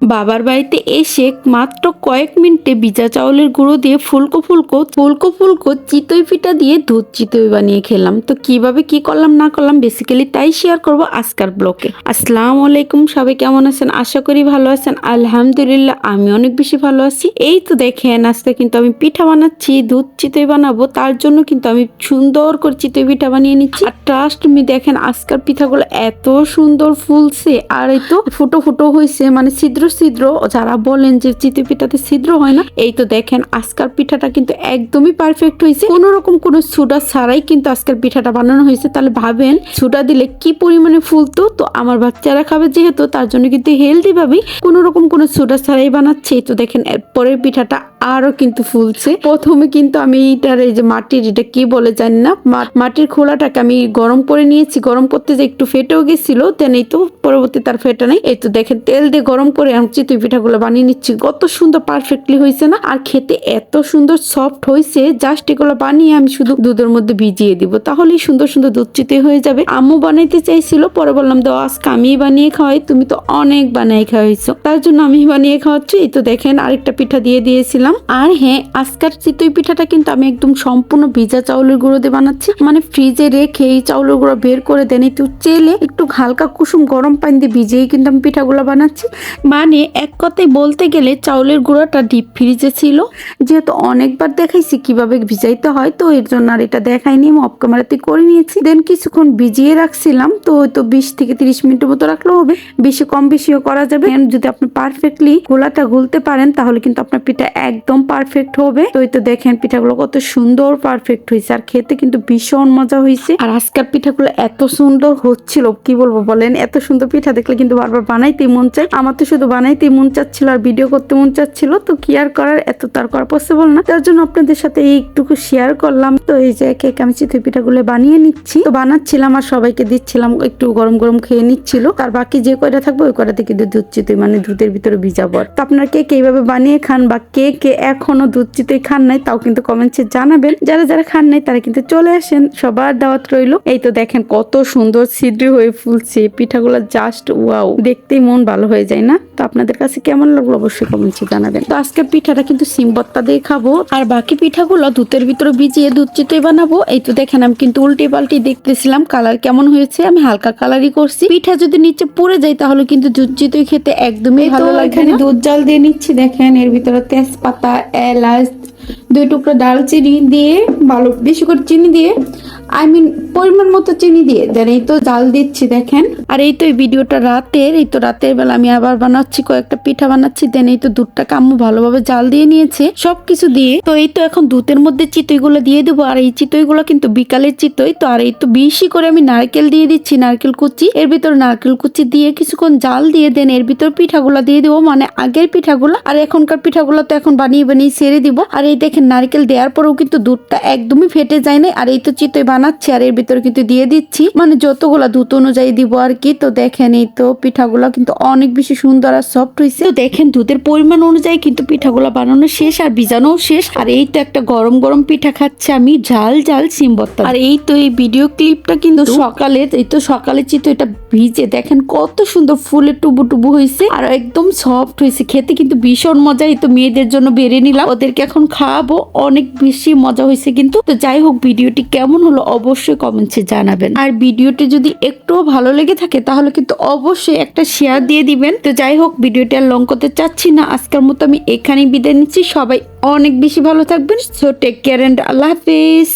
বাবার বাড়িতে এসে মাত্র কয়েক মিনিটে ভিজা চাউলের গুঁড়ো দিয়ে ফুলকো ফুলকো ফুলকো ফুলকো চিতই পিঠা দিয়ে দুধ চিতই বানিয়ে খেলাম। তো কীভাবে কি করলাম, না করলাম বেসিক্যালি তাই শেয়ার করব আজকার ব্লকে আসসালামু আলাইকুম, সবাই কেমন আছেন? আশা করি ভালো আছেন। আলহামদুলিল্লাহ, আমি অনেক বেশি ভালো আছি। এই তো দেখেন, আজকে কিন্তু আমি পিঠা বানাচ্ছি, দুধ চিতই বানাবো। তার জন্য কিন্তু আমি সুন্দর করে চিতই পিঠা বানিয়ে নিচ্ছি। আর ট্রাস্ট মি দেখেন, আজকার পিঠাগুলো এত সুন্দর ফুলছে। আর এই তো ফুটো ফুটো হয়েছে মানে ছিদ্র ছিদ্র, যারা বলেন যে চিতই পিঠাতে ছিদ্র হয় না, এই তো দেখেন আজকাল পিঠাটা কিন্তু একদমই পারফেক্ট হয়েছে। কোন রকম কোনো সুডা ছাড়াই কিন্তু আজকের পিঠাটা বানানো হয়েছে। তাহলে ভাবেন, সুডা দিলে কি পরিমাণে ফুলতো? তো আমার বাচ্চারা খাবে যেহেতু, তার জন্য কিন্তু হেলদি ভাবেই কোনো রকম কোনো সুডা ছাড়াই বানাচ্ছে। এই তো দেখেন, এরপরের পিঠাটা আরও কিন্তু ফুলছে। প্রথমে কিন্তু আমি এইটার এই যে মাটির, এটা কি বলে জানি না মাটির খোলাটাকে আমি গরম করে নিয়েছি। গরম করতে যে একটু ফেটেও গেছিল তেন এই তো পরবর্তী তার ফেটে নেই। এই তো দেখেন, তেল দিয়ে গরম করে আমি চিতই পিঠাগুলো বানিয়ে নিচ্ছি। কত সুন্দর পারফেক্টলি হয়েছে না? আর খেতে এত সুন্দর সফট হয়েছে জাস্ট এগুলো বানিয়ে আমি শুধু দুধের মধ্যে ভিজিয়ে দিব। তাহলেই সুন্দর সুন্দর দুধ চিতই হয়ে যাবে। আম্মু বানাইতে চাইছিল, পরে বললাম তো আজকে আমি বানিয়ে খাওয়াই, তুমি তো অনেক বানিয়ে খাওয়াইছো। তার জন্য আমি বানিয়ে খাওয়াচ্ছি। এই তো দেখেন, আরেকটা পিঠা দিয়ে দিয়েছিলাম। আর হ্যাঁ আজকের চিতই পিঠাটা কিন্তু আমি একদম সম্পূর্ণ ভিজা চাউলের গুঁড়ো দিয়ে বানাচ্ছি। মানে ফ্রিজে রেখে এই চাউলের গুঁড়ো বের করে দেন, একটু চেলে একটু হালকা কুসুম গরম পানি দিয়ে ভিজিয়ে কিন্তু আমি পিঠাগুলো বানাচ্ছি। মানে এক কথায় বলতে গেলে চাউলের গুঁড়োটা ডিপ ফ্রিজে ছিল। যেহেতু অনেকবার দেখাইছি কীভাবে ভিজাইতে হয়, তো এর জন্য আর এটা দেখাইনি, আমি অফ ক্যামেরাতে করে নিয়েছি। দেন কিছুক্ষণ ভিজিয়ে রাখছিলাম, তো হয়তো বিশ থেকে তিরিশ মিনিটের মতো রাখলেও হবে। বেশি কম বেশিও করা যাবে। যদি আপনি পারফেক্টলি গোলাটা গুলতে পারেন, তাহলে কিন্তু আপনার পিঠা একদম পারফেক্ট হবে। তো এই তো দেখেন, পিঠাগুলো কত সুন্দর পারফেক্ট হয়েছে। আর খেতে কিন্তু ভীষণ মজা হয়েছে। আর আজকের পিঠাগুলো এত সুন্দর হচ্ছিল, কি বলব বলেন? এত সুন্দর পিঠা দেখলে কিন্তু বারবার বানাইতে মন চায়। আমার তো শুধু বানাইতে মন চাচ্ছিল আর ভিডিও করতে মন চাচ্ছিল, তো কি আর করার? এত তার করা পসিবল না। তার জন্য আপনাদের সাথে এইটুকু শেয়ার করলাম। তো এই যে একে আমি চিতই পিঠাগুলো বানিয়ে নিচ্ছি। তো বানাচ্ছিলাম আর সবাইকে দিচ্ছিলাম, একটু গরম গরম খেয়ে নিচ্ছিল। তার বাকি যে কয়টা থাকবে, ওই কয়টাতে কিন্তু দুধ চিতই মানে দুধের ভিতরে ভিজাবো আর। তো আপনারা কে কে এইভাবে বানিয়ে খান বা কে কে এখনও দুধ চিতই খান নাই তাও কিন্তু কমেন্টসে জানাবেন। যারা যারা খান নাই তারা কিন্তু চলে আসেন। সবার দাওয়াত রইল। এই তো দেখেন কত সুন্দর ছিদ্র হয়ে ফুলছে। পিঠাগুলো জাস্ট ওয়াও দেখতেই মন ভালো হয়ে যায় না? তো আপনাদের কাছে কেমন লাগল অবশ্যই কমেন্টসে জানাবেন। তো আজকের পিঠাটা কিন্তু সিমবত্তা দিয়ে খাব। আর বাকি পিঠাগুলো দুধের ভিতরে ভিজিয়ে দুধ চিতই বানাবো। এই তো দেখেন আমি কিন্তু উল্টে পাল্টে দেখতেছিলাম কালার কেমন হয়েছে। আমি হালকা কালারই করছি। পিঠা যদি নিচে পড়ে যায় তাহলে কিন্তু দুধ চিতই খেতে একদমই ভালো লাগে দুধ জাল দিয়ে নিচ্ছি। দেখেন এর ভিতরে তেজপাতা এলাচ দুই টুকরো দালচিনি দিয়ে ভালো বেশি করে চিনি দিয়ে আই মিন পরিমাণ মতো চিনি দিয়ে দেন। এই তো জাল দিচ্ছি, দেখেন। আর এই তো এই ভিডিওটা রাতের, এই তো রাতের বেলা আমি আবার বানাচ্ছি, কয়েকটা পিঠা বানাচ্ছি। দেন এই তো দুধটা আম্মু ভালোভাবে জাল দিয়ে নিয়েছে, সবকিছু দিয়ে। তো এই তো এখন দুধের মধ্যে চিতইগুলো দিয়ে দেবো, আর এই চিতইগুলো কিন্তু বিকালের চিতই। তো আর এই তো বেশি করে আমি নারকেল দিয়ে দিচ্ছি, নারকেল কুচি। এর ভিতর নারকেল কুচি দিয়ে কিছুক্ষণ জাল দিয়ে, দেন এর ভিতর পিঠাগুলো দিয়ে দেবো মানে আগের পিঠাগুলো। আর এখনকার পিঠাগুলো তো এখন বানিয়ে বানিয়ে ছেড়ে দিব। আর এই দেখেন, নারকেল দেওয়ার পরেও কিন্তু দুধটা একদমই ফেটে যায় না আর এই তো চিতই বানাচ্ছি আর এর ভিতরে কিন্তু দিয়ে দিচ্ছি। মানে যতগুলা দুধ অনুযায়ী দিব আর কি তো দেখেন এই তো পিঠাগুলো কিন্তু অনেক বেশি সুন্দর আর সফট হয়েছে তো দেখেন দুধের পরিমাণ অনুযায়ী কিন্তু পিঠাগুলো বানানো শেষ আর ভিজানো শেষ। আর এই তো একটা গরম গরম পিঠা খাচ্ছে আমি ঝাল ঝাল সিমবত্তা আর এই তো এই ভিডিও ক্লিপটা কিন্তু সকালে এই তো সকালে চিতো এটা ভিজে দেখেন কত সুন্দর ফুলে টুবু টুবু হয়েছে আর একদম সফট হয়েছে খেতে কিন্তু ভীষণ মজা এই তো মেয়েদের জন্য বেড়ে নিলাম। ওদেরকে এখন খাওয়াবো অনেক বেশি মজা হয়েছে কিন্তু। তো যাই হোক ভিডিওটি কেমন হলো অবশ্যই কমেন্টসে জানাবেন। আর ভিডিওটি যদি একটুও ভালো লেগে থাকে, তাহলে কিন্তু অবশ্যই একটা শেয়ার দিয়ে দিবেন। তো যাই হোক, ভিডিওটি আর লং করতে চাচ্ছি না। আজকের মতো আমি এখানেই বিদায় নিচ্ছি। সবাই অনেক বেশি ভালো থাকবেন। So take care and Allah Hafiz.